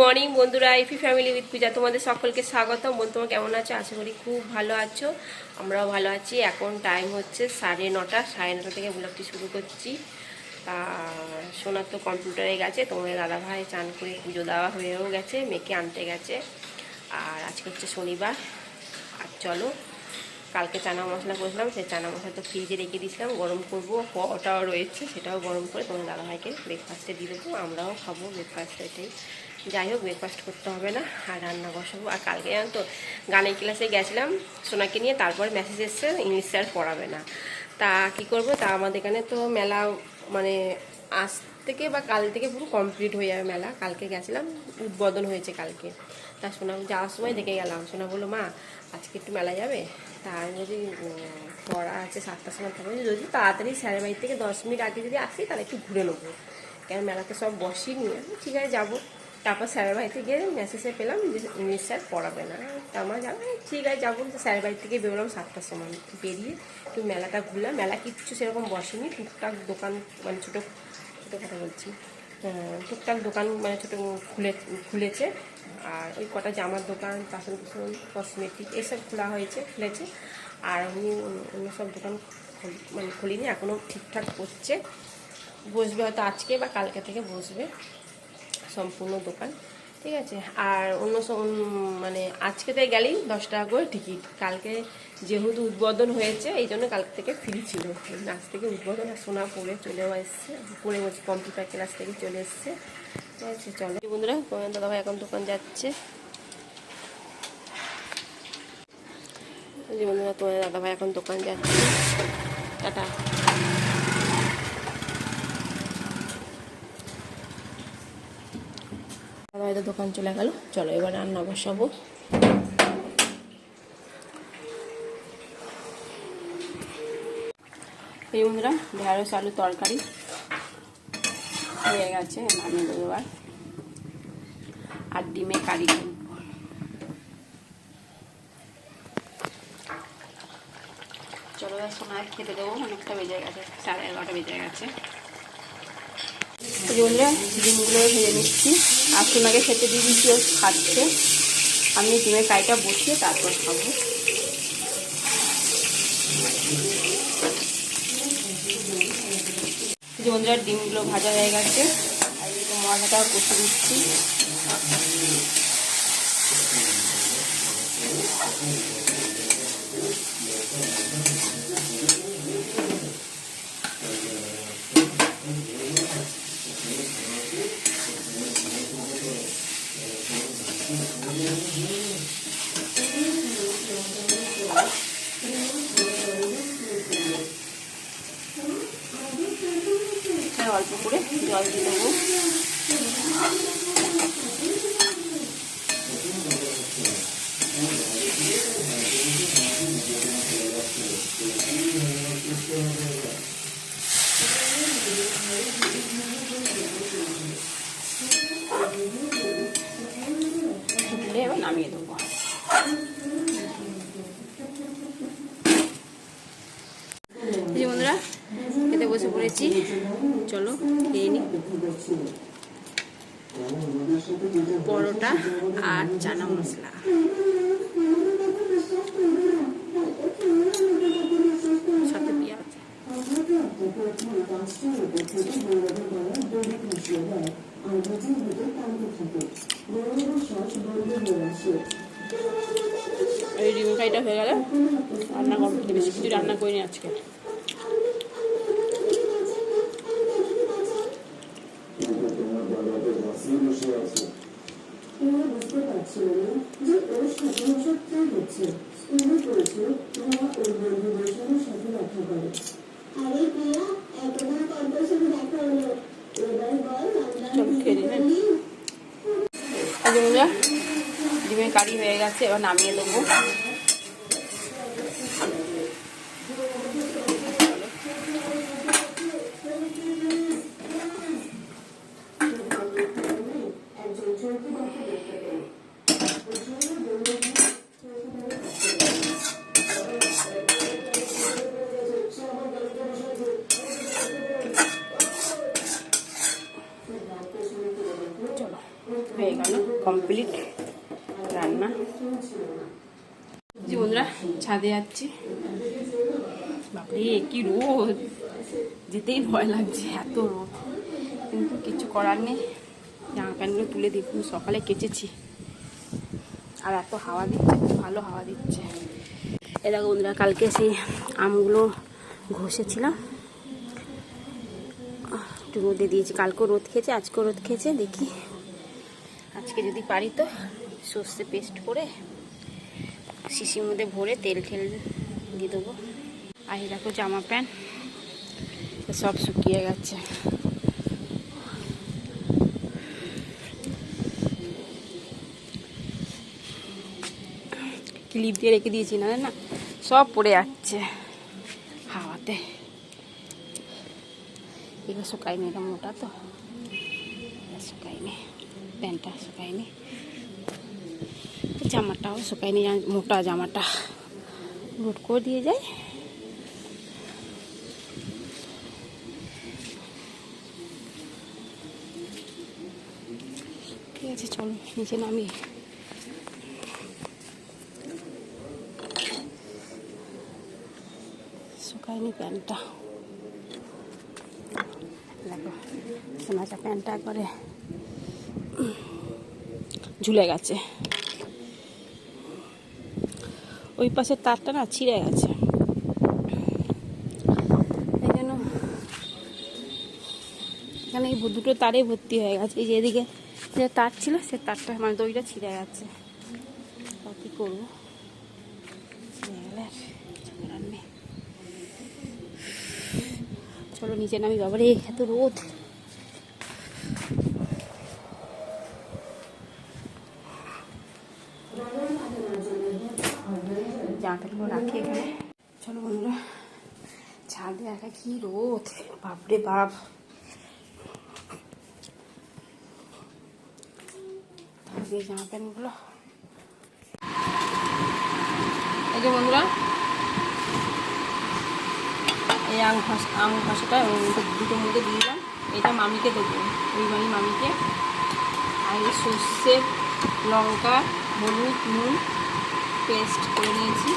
Morning বন্ধুরা ইফি family with পূজা তোমাদের সকলকে স্বাগতম। বন্ধু, তোমার কেমন আছো? আশা করি খুব ভালো আছো। আমরাও ভালো আছি। এখন টাইম হচ্ছে সাড়ে নটা সাড়ে নটা থেকে ব্লগটি শুরু করছি। তা সোনার তো কম্পিউটারে গেছে, তোমাদের দাদাভাই চান করে পুজো দেওয়া হয়েও গেছে, মেয়েকে আনতে গেছে। আর আজকে হচ্ছে শনিবার। আর চলো, কালকে চানা মশলা করেছিলাম, সেই চানা মশলা তো ফ্রিজে রেখে দিয়েছিলাম। গরম করব ওটাও রয়েছে, সেটাও গরম করে তোমার দাদাভাইকে ব্রেকফাস্টে দিয়ে দেবো। আমরাও খাব ব্রেকফাস্ট এটাই যাই হোক ব্রেকফাস্ট করতে হবে না, আর রান্না বসাবো। আর কালকে জানো তো, গানের ক্লাসে গেছিলাম, সোনাকে নিয়ে তারপর মেসেজ এসছে ইংলিশ স্যার পড়াবে না। তা কি করব? তা আমাদের এখানে তো মেলা মানে আজ থেকে বা কাল থেকে পুরো কমপ্লিট হয়ে যাবে মেলা। কালকে গেছিলাম, উদ্বোধন হয়েছে কালকে। তা সোনা যাওয়ার সময় দেখে গেলাম। সোনা বলল, মা, আজকে একটু মেলা যাবে? তা আমি যদি পড়া আছে সাতটার সময় থাকবে যদি তাড়াতাড়ি স্যারের বাড়ি থেকে দশ মিনিট আগে যদি আসি, তাহলে একটু ঘুরে নেব। কেন মেলাতে সব বসি নিয়ে ঠিক আছে, যাব। তারপর স্যারের বাড়িতে গিয়ে মেসেজে পেলাম যে ইংলিশ স্যার পড়াবে না। তা আমার যাব ঠিক আছে, যাব। তো স্যারের বাড়ি থেকে বেরোলাম সাতটার সময়। বেরিয়ে একটু মেলাটা ঘুরলাম। মেলা কিচ্ছু সেরকম বসেনি। টুকটাক দোকান মানে ছোটো ছোটো কথা বলছি টুকটাক দোকান মানে ছোটো খুলে, খুলেছে। আর ওই কটা জামার দোকান, বাসন কুসন কসমেটিক এসব খোলা হয়েছে, খুলেছে। আর উনি অন্য সব দোকান মানে খুলিনি। এখনও ঠিকঠাক করছে। বসবে হয়তো আজকে বা কালকে থেকে বসবে। সম্পূর্ণ দোকান, ঠিক আছে? আর অন্য মানে আজকে থেকে গেলেই দশ টাকা করে টিকিট। কালকে যেহেতু উদ্বোধন হয়েছে, এই জন্য কালকে থেকে ফ্রি ছিল। আজ থেকে উদ্বোধন, আর সোনা পড়ে চলেও এসছে পড়ে বলছি কম্পিউটার ক্লাস থেকে চলে এসছে। ঠিক আছে, চলো। বন্ধুরা দাদাভাই এখন দোকান যাচ্ছে। বন্ধুরা তোমার দাদাভাই এখন দোকান যাচ্ছে। টাটা। হয়তো দোকান চলে গেল। চলো এবার রান্না বসাবো। এই বন্ধুরা, ঢেঁড়স, আলু তরকারি হয়ে গেছে, নামিয়ে দেবো এবার। আর ডিমে কারি। চলো সময় খেতে দেবো, অনেকটা বেজে গেছে, সাড়ে এগারোটা বেজে গেছে। বন্ধুরা ডিমগুলো ভেজে নিচ্ছি। আর সোনাকে খেতে দিয়ে দিচ্ছি, ও খাচ্ছে। আমি ডিমের কাইটা বসিয়ে তারপর খাব। বন্ধুরা, ডিমগুলো ভাজা হয়ে গেছে। আর মশলাটাও কষে দিচ্ছি হ্যাঁ অল্প করে জল দিয়ে দেবো। ফুটলে নামিয়ে দেবো এই যে বন্ধুরা পড়েছি চলো খেয়ে নি। পরোটা আর চানা মশলা। এই ডিম ফ্রাইটা হয়ে গেলে রান্না কমপ্লিট বেশি কিছু রান্না করিনি আজকে। সত্যি হচ্ছে স্কুলে পড়েছে ওরা ওর বন্ধুদের ডিমের কারি হয়ে গেছে এবার নামিয়ে দেবো একজন চৌকিদারকে দেখতে পেল চলো হয়ে গেল কমপ্লিট রান্না জি বন্ধুরা ছাদে যাচ্ছি। বাপরে, কি রোদ। যেতেই ভয় লাগছে, এত রোদ। কিন্তু কিছু করার নেই। জামা প্যান্টগুলো তুলে দেখুন সকালে কেচেছি। আর এত হাওয়া দিচ্ছে ভালো হাওয়া দিচ্ছে। এরকম বন্ধুরা, কালকে সেই আমগুলো ঘষেছিলাম। একটু রোদে দিয়েছি। কালকেও রোদ খেয়েছে, আজকেও রোদ খেয়েছে, দেখি। আজকে যদি পারি তো সর্ষে পেস্ট করে শিশির মধ্যে ভরে তেল ঠেল দিয়ে দেবো। আর দেখো জামা প্যান্ট সব শুকিয়ে গেছে। ক্লিপ দিয়ে রেখে দিয়েছি না না? সব পড়ে যাচ্ছে হাওয়াতে। এগুলো শুকায়নি এটা মোটা তো। এটা শুকায়নি, প্যান্টটা শুকায়নি। জামাটাও শুকায়নি মোটা জামাটা। রোড করে দিয়ে যায় ঠিক আছে, চলো, নিচে নামি শুকায়নি প্যান্টটা। দেখো, সোনাচা প্যান্টটা করে ঝুলে গেছে। ওই পাশের তারটা না ছিঁড়ে গেছে। এই জন্য এখানে এই দুটো তারে ভর্তি হয়ে গেছে। এই যে এদিকে যে তার ছিল, সে তারটা মানে দইটা ছিঁড়ে গেছে। তা কী করব? আর চলো, নিচে নামি বাবারে, এত রোদ। রাখি এখানে। চলো বন্ধুরা ছাদে একা কি রোদ। বাপরে বাপ। এই জামা প্যান্টগুলো। এই যে বন্ধুরা, এই আম ঘাস আম ঘাসটা ওর মধ্যে দিয়ে দিলাম। এটা মামিকে দেবো ওই মানে মামিকে। আর এই সর্ষে, লঙ্কা, হলুদ, নুন, পেস্ট করে নিয়েছি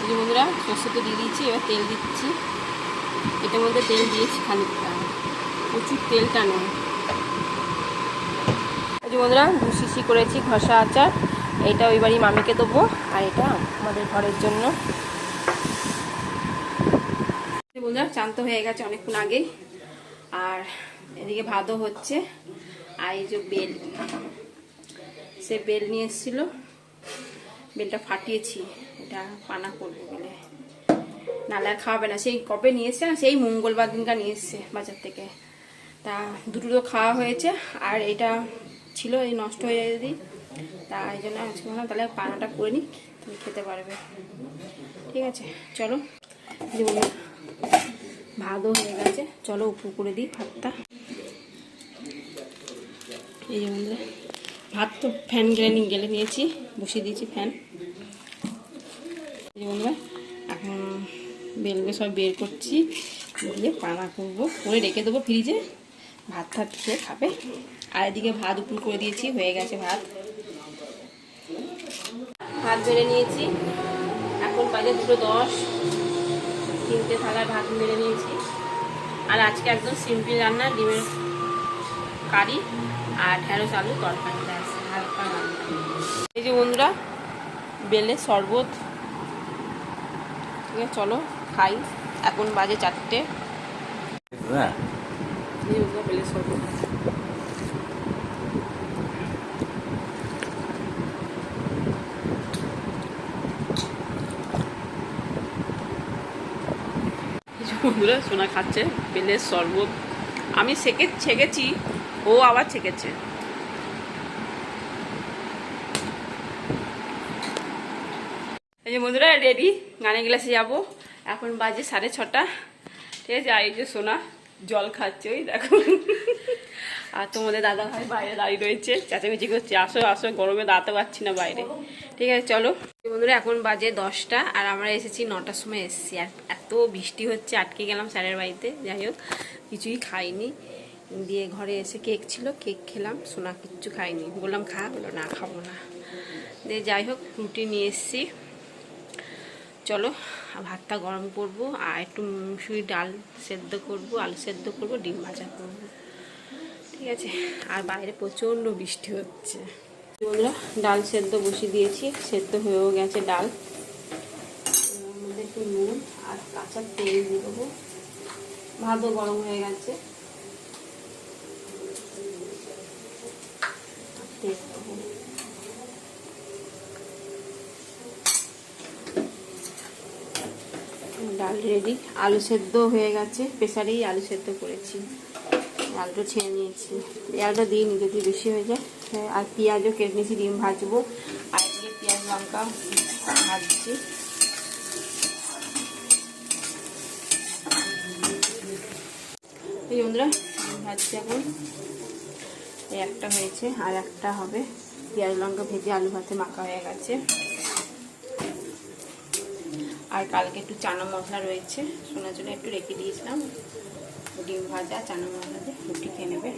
এই যে বন্ধুরা সর্ষে তো দিয়ে দিয়েছি, এবার তেল দিচ্ছি। এটার মধ্যে তেল দিয়েছি খানিকটা। প্রচুর তেলটা নয় যে বন্ধুরা দু করেছি, ঘষা আচার। এটা ওই বাড়ি মামিকে দেবো, আর এটা আমাদের ঘরের জন্য। বন্ধুরা চান তো হয়ে গেছে অনেকক্ষণ আগেই। আর এদিকে ভাতও হচ্ছে। আর এই যে বেল, সে বেল নিয়ে এসেছিল। বেলটা ফাটিয়েছি। এটা পানা করব বলে। নালে খাওয়াবে না সেই কবে নিয়ে এসছে সেই মঙ্গলবার দিনকার নিয়ে এসছে, বাজার থেকে। তা দুটো তো খাওয়া হয়েছে আর এটা ছিল এই নষ্ট হয়ে যায় যদি তা এই জন্য আজকে ভাবলাম তাহলে পানাটা করে নিই তুমি খেতে পারবে। ঠিক আছে, চলো ভাতও হয়ে গেছে চলো উপর করে দিই ভাতটা এই যে বন্ধুরা ভাত তো ফ্যান গেলে নিয়ে গেলে নিয়েছি, বসিয়ে দিয়েছি ফ্যান। এই যে বন্ধুরা, এখন বেলবে সব বের করছি। দিয়ে পানা করব করে রেখে দেবো ফ্রিজে। ভাত ভাত খেয়ে খাবে। আর এদিকে ভাত উপর করে দিয়েছি, হয়ে গেছে ভাত। ভাত বেড়ে নিয়েছি। এখন বাজে দুটো দশ। তিনটে থালায় ভাত বেড়ে নিয়েছি। আর আজকে একদম সিম্পল রান্না, ডিমের কারি আর ঢেঁড়স আলু তরকারি হালকা রান্না। এই যে বন্ধুরা, বেলে শরবত। ঠিক আছে, চলো। খাই। এখন বাজে চারটে। বন্ধুরা সোনা খাচ্ছে বেলের শরবত আমি সেকে ছেঁকেছি ও আবার ছেঁকেছে। এই যে বন্ধুরা রেডি গানে গ্লাসে যাব। এখন বাজে সাড়ে ছটা। ঠিক আছে এই যে সোনা জল খাচ্ছে, ওই দেখো। আর তোমাদের দাদা ভাই বাইরে দাঁড়িয়ে রয়েছে, চেঁচামেচি করছে। আসো আসো, গরমে দাঁড়াতে পারছি না বাইরে। ঠিক আছে, চলো। বন্ধুরা, এখন বাজে দশটা, আর আমরা এসেছি নটার সময় এসেছি। আর এত বৃষ্টি হচ্ছে, আটকে গেলাম স্যারের বাড়িতে। যাই হোক, কিছুই খাইনি। দিয়ে ঘরে এসে কেক ছিল, কেক খেলাম, সোনা কিচ্ছু খাইনি। বললাম, খা, বলল, না, খাব না। দিয়ে যাই হোক, রুটি নিয়ে এসেছি। চলো, ভাতটা গরম করব আর একটু মুসুরি ডাল সেদ্ধ করব, আলু সেদ্ধ করব, ডিম ভাজা করব। ঠিক আছে? আর বাইরে প্রচণ্ড বৃষ্টি হচ্ছে। বন্ধুরা, ডাল সেদ্ধ বসিয়ে দিয়েছি, সেদ্ধ হয়েও গেছে ডাল। একটু নুন আর কাঁচা তেল দিয়ে দেবো। ভাতও গরম হয়ে গেছে। তেল দেবো। ডাল রেডি। আলু সেদ্ধ হয়ে গেছে। প্রেসারেই আলু সেদ্ধ করেছি। আলুটা ছেড়ে নিয়েছি। এই আলুটা দিইনি যদি বেশি হয়ে যায়। হ্যাঁ, আর পেঁয়াজও কেটে নিয়েছি ডিম ভাজবো। আর এদিকে পেঁয়াজ লঙ্কা ভাজছি। এই বন্ধুরা ডিম ভাজছি এখন। এই একটা হয়েছে আর একটা হবে। পেঁয়াজ লঙ্কা ভেজে আলু ভাতে মাখা হয়ে গেছে। আর কালকে একটু চানা মশলা রয়েছে শোনার জন্য একটু রেখে দিয়েছিলাম। ডিম ভাজা, চানা মশলা দিয়ে রুটি খেয়ে নেবে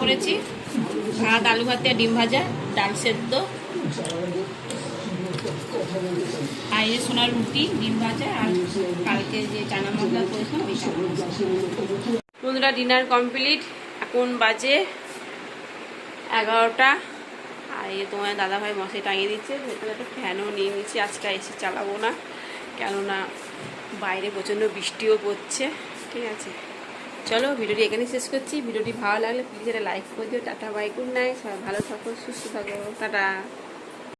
আমরা পড়েছি ভাত, আলু ভাতে, ডিম ভাজা, ডাল সেদ্ধ। আর এই সোনার রুটি, ডিম ভাজা আর কালকে যে চানা মশলা করেছিলাম বন্ধুরা ডিনার কমপ্লিট এখন বাজে এগারোটা। আর এই তোমার দাদাভাই মশাই টাঙিয়ে দিচ্ছে। ভেতরে একটা ফ্যানও নিয়ে নিচ্ছি আজকে এসে চালাবো না। কেননা বাইরে প্রচণ্ড বৃষ্টিও পড়ছে। ঠিক আছে? চলো ভিডিওটি এখানে শেষ করছি। ভিডিওটি ভালো লাগলে প্লিজ এটা লাইক করে দিও। টাটা বাই গুড নাইট সবাই ভালো থাকো, সুস্থ থাকো। টাটা।